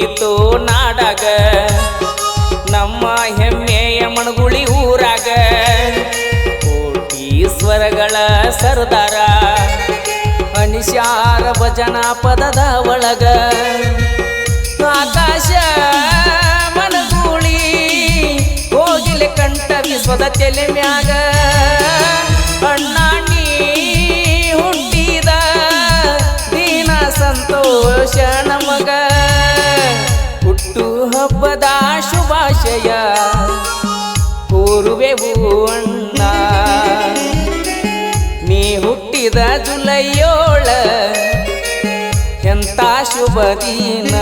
ಮುಗೀತು ನಾಡಾಗ, ನಮ್ಮ ಹೆಮ್ಮೆಯ ಮಣಗುಳಿ ಊರಾಗ, ಕೋಟೀಶ್ವರಗಳ ಸರ್ದಾರ, ಅನಿಶಾರ ಭಜನ ಪದದ ಒಳಗ, ಆಕಾಶ ಮನಗೂಳಿ ಹೋಗಿಲೆ ಕಂಠ ವಿಶ್ವದ ತೆಲೆ ಮ್ಯಾಗ, ಅಣ್ಣಾಣಿ ಹುಟ್ಟಿದ ದೀನ ಸಂತೋಷ ನಮಗ. ಹಬ್ಬದ ಶುಭಾಶಯ. ಕೋರುವೆವು ಅಣ್ಣ. ನೀ ಹುಟ್ಟಿದ ಜುಲೈಯೋಳ ಎಂತ ಶುಭ ದಿನ.